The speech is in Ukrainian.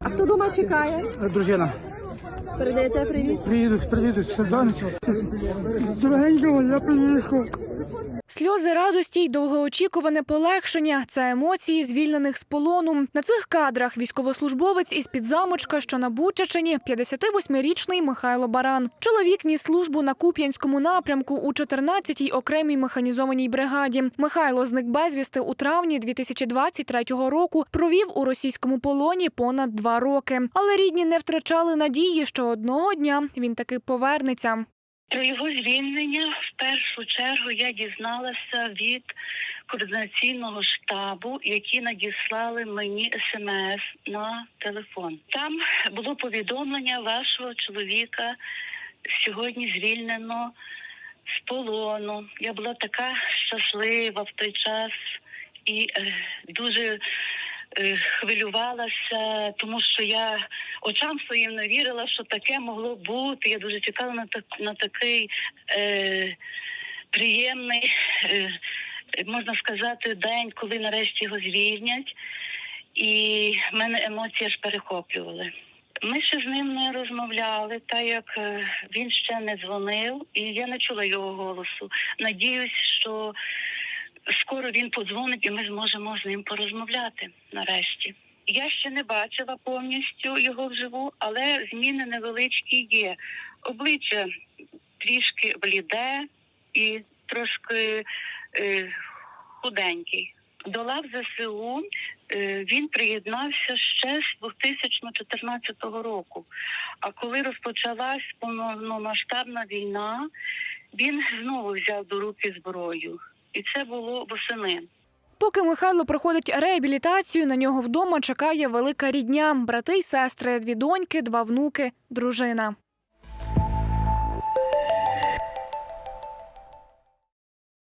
А хто дома чекає? Дружина. Передаєте привіт. Приїду, приїду з Саданця. Дорогенького, я приїхав. Сльози радості й довгоочікуване полегшення це емоції звільнених з полону. На цих кадрах військовослужбовець із підзамочка, що на Бучачині, 58-річний Михайло Баран. Чоловік ніс службу на Куп'янському напрямку у 14-й окремій механізованій бригаді. Михайло зник безвісти у травні 2023 року. Провів у російському полоні понад два роки. Але рідні не втрачали надії, що одного дня він таки повернеться. Про його звільнення в першу чергу я дізналася від координаційного штабу, які надіслали мені смс на телефон. Там було повідомлення вашого чоловіка сьогодні звільнено з полону. Я була така щаслива в той час і е, дуже хвилювалася, тому що я очам своїм не вірила, що таке могло бути. Я дуже чекала на так на такий е, приємний, е, можна сказати, день, коли нарешті його звільнять, і мене емоції аж перехоплювали. Ми ще з ним не розмовляли, так як е, він ще не дзвонив, і я не чула його голосу. Надіюсь, що скоро він подзвонить, і ми зможемо з ним порозмовляти нарешті. Я ще не бачила повністю його вживу, але зміни невеличкі є. Обличчя трішки бліде і трошки е, худенький. До лав ЗСУ е, він приєднався ще з 2014 року. А коли розпочалась повномасштабна війна, він знову взяв до руки зброю. І це було восени. Поки Михайло проходить реабілітацію, на нього вдома чекає велика рідня: брати й сестри, дві доньки, два внуки, дружина.